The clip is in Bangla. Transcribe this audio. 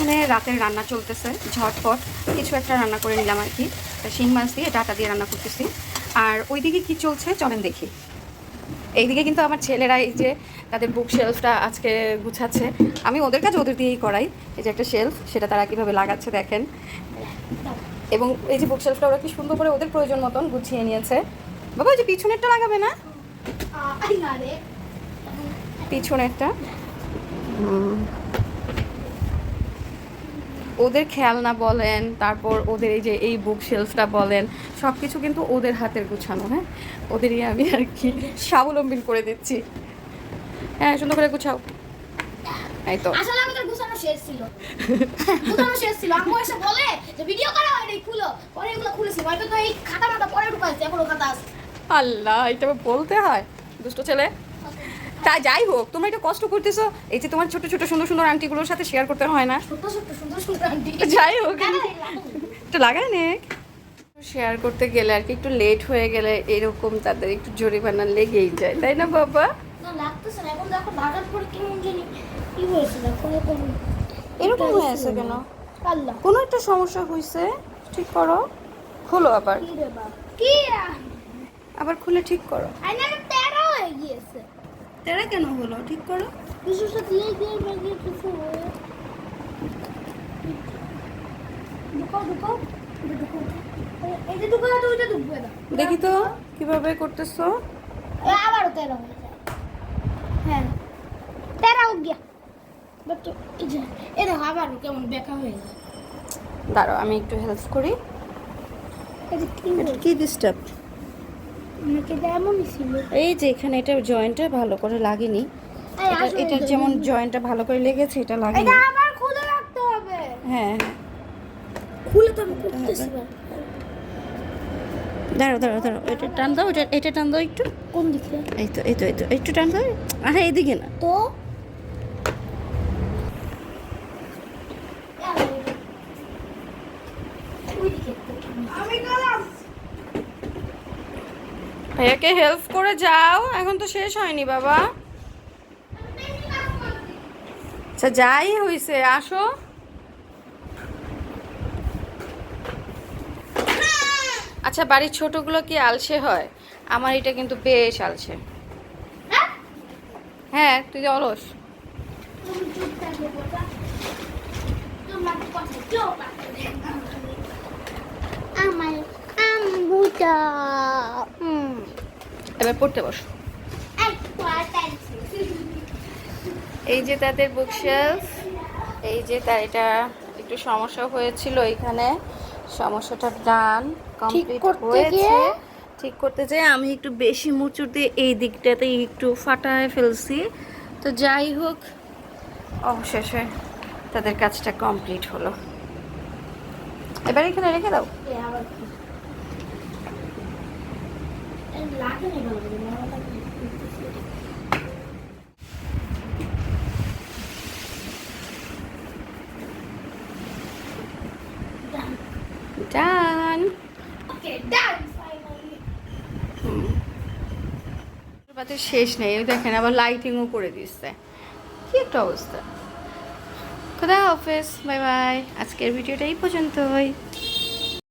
এখানে রাতের রান্না চলতেছে ঝটপট। কিছু একটা রান্না করে নিলাম আর কি। শিং মাছ দিয়ে ডাটা দিয়ে রান্না করতেছি। আর ওইদিকে কি চলছে? চলেন দেখি। এইদিকে কিন্তু আমার ছেলেরা এই যে তাদের বুক শেলফটা আজকে গুছাচ্ছে। আমি ওদের কাছে ওদের দিয়েই করাই। এই যে একটা শেলফ সেটা তারা কীভাবে লাগাচ্ছে দেখেন। এবং এই যে বুক শেলফটা ওরা কি সুন্দর করে ওদের প্রয়োজন মতন গুছিয়ে নিয়েছে। বাবা ওই যে পিছনেরটা লাগাবে না? পিছনেরটা? হুম। ওদের খেলনা বলেন তারপর ওদের এই যে এই বুক শেলফটা বলেন সব কিছু কিন্তু ওদের হাতের গুছানো হ্যাঁ? ওদেরই আমি আর কি স্বাবলম্বী করে দিচ্ছি। হ্যাঁ সুন্দর করে গুছাও। এই তো। আসলে গুছানো শেষ ছিল। গুছানো শেষ ছিল। আম্মু এসে বলে যে ভিডিও করা হয় নাই খুলো। পরে এগুলো খুলেছি। হয়তো তো এই খাতা মাথা পরে ঢুকাইছে এখনও খাতা আছে। আল্লাহ এটা বলতে হয়? দুষ্ট ছেলে। তা যাই হোক তোমরা এটা কষ্ট করতেছো। এই যে তোমার ছোট ছোট সুন্দর সুন্দর আন্টিগুলোর সাথে শেয়ার করতে হয় না। ছোট ছোট সুন্দর সুন্দর আন্টি। যাই হোক একটু লাগাই নে শেয়ার করতে গেলে আর কি একটু লেট হয়ে গেলে এরকম তাদের একটু জরিমানা লেগেই যায় তাই না বাবা? এরকম এরকম হয়ে আছে কেন? কোনো একটা সমস্যা হয়েছে ঠিক করো। খোলো আবার। আবার খুলে ঠিক করো। তেরো হয়ে গিয়েছে। তেরা কেন হলো? ঠিক করো। দেখি তো কীভাবে করতেছো। এ আবারও তেরো হয়ে হ্যাঁ তেরো গিয়া এ দেখো আবারও কেমন বেকা হয়ে দাঁড়াও আমি একটু হেল্প করি। এই যে কি ডিস্টার্ব এই যে এখানে এটা জয়েন্টটা ভালো করে লাগেনি। এটা যেমন জয়েন্টটা ভালো করে লেগেছে এটা লাগেনি। এটা আবার খুলে রাখতে হবে। হ্যাঁ। খুলে তো করতেছি। দাঁড়াও দাঁড়াও দাঁড়াও। এটা টান দাও এটা এটা টান দাও একটু। কোন দিকে? এই তো এই তো এই তো একটু টান দাও। আরে এইদিকে না। তো? আমি গেলাম। ভাইয়াকে হেল্প করে যাও। এখন তো শেষ হয়নি, বাবা। আচ্ছা যাই হয়েছে আসো। আচ্ছা বাড়ির ছোটগুলো কি আলসে হয়? আমার এটা কিন্তু বেশ আলসে। হ্যাঁ তুই অলস। আমার এবার পড়তে বসো। এই যে তাদের বুকশেলফ এই যে তার এটা একটু সমস্যা হয়েছিল এখানে সমস্যাটা ডান কমপ্লিট হয়েছে। ঠিক করতে যেয়ে আমি একটু বেশি মুচুর দিয়ে এই দিকটাতে একটু ফাটায় ফেলছি। তো যাই হোক অবশেষে তাদের কাজটা কমপ্লিট হলো। এবার এখানে রেখে দাও। শেষ নেই ওই দেখেন আবার লাইটিংও করে দিচ্ছে। কি একটা অবস্থা। খোদা হাফেজ বাই বাই। আজকের ভিডিওটা এই পর্যন্তই।